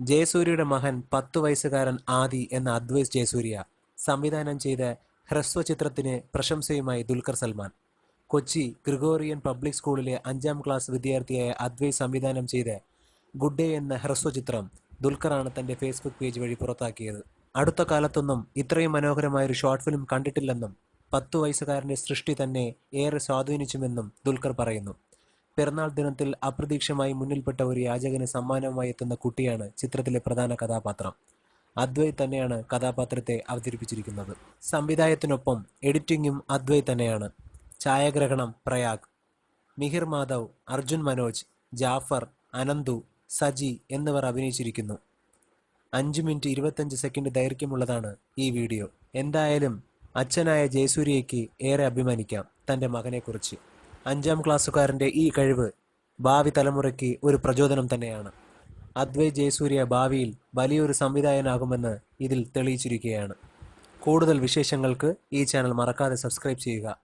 ജയസൂര്യയുടെ മകൻ പത്തു വയസ്സുകാരൻ ആദി എന്ന അദ്വൈസ് ജയസൂര്യ സംവിധാനം ചെയ്ത ഹ്രസ്വ ചിത്രത്തിന് പ്രശംസയുമായി ദുൽഖർ സൽമാൻ. കൊച്ചി ഗ്രിഗോറിയൻ പബ്ലിക് സ്കൂളിലെ അഞ്ചാം ക്ലാസ് വിദ്യാർത്ഥിയായ അദ്വൈസ് സംവിധാനം ചെയ്ത ഗുഡ് ഡേ എന്ന ഹ്രസ്വ ചിത്രം ദുൽഖറാണ് തന്റെ ഫേസ്ബുക്ക് പേജ് വഴി പുറത്താക്കിയത്. അടുത്ത കാലത്തൊന്നും ഇത്രയും മനോഹരമായ ഒരു ഷോർട്ട് ഫിലിം കണ്ടിട്ടില്ലെന്നും പത്തു വയസ്സുകാരന്റെ സൃഷ്ടി തന്നെ ഏറെ സ്വാധീനിച്ചുമെന്നും ദുൽഖർ പറയുന്നു. പിറന്നാൾ ദിനത്തിൽ അപ്രതീക്ഷമായി മുന്നിൽപ്പെട്ട ഒരു യാചകന് സമ്മാനവുമായി എത്തുന്ന കുട്ടിയാണ് ചിത്രത്തിലെ പ്രധാന കഥാപാത്രം. അദ്വൈ തന്നെയാണ് കഥാപാത്രത്തെ അവതരിപ്പിച്ചിരിക്കുന്നത്. സംവിധായത്തിനൊപ്പം എഡിറ്റിംഗും അദ്വൈ തന്നെയാണ്. ഛായാഗ്രഹണം പ്രയാഗ് മിഹിർ മാധവ് അർജുൻ മനോജ് ജാഫർ അനന്തു സജി എന്നിവർ അഭിനയിച്ചിരിക്കുന്നു. അഞ്ച് മിനിറ്റ് ഇരുപത്തഞ്ച് സെക്കൻഡ് ദൈർഘ്യമുള്ളതാണ് ഈ വീഡിയോ. എന്തായാലും അച്ഛനായ ജയസൂര്യയ്ക്ക് ഏറെ അഭിമാനിക്കാം തന്റെ മകനെക്കുറിച്ച്. അഞ്ചാം ക്ലാസ്സുകാരന്റെ ഈ കഴിവ് ഭാവി തലമുറയ്ക്ക് ഒരു പ്രചോദനം തന്നെയാണ്. അദ്വൈ ജയസൂര്യ ഭാവിയിൽ വലിയൊരു സംവിധായകനാകുമെന്ന് ഇതിൽ തെളിയിച്ചിരിക്കുകയാണ്. കൂടുതൽ വിശേഷങ്ങൾക്ക് ഈ ചാനൽ മറക്കാതെ സബ്സ്ക്രൈബ് ചെയ്യുക.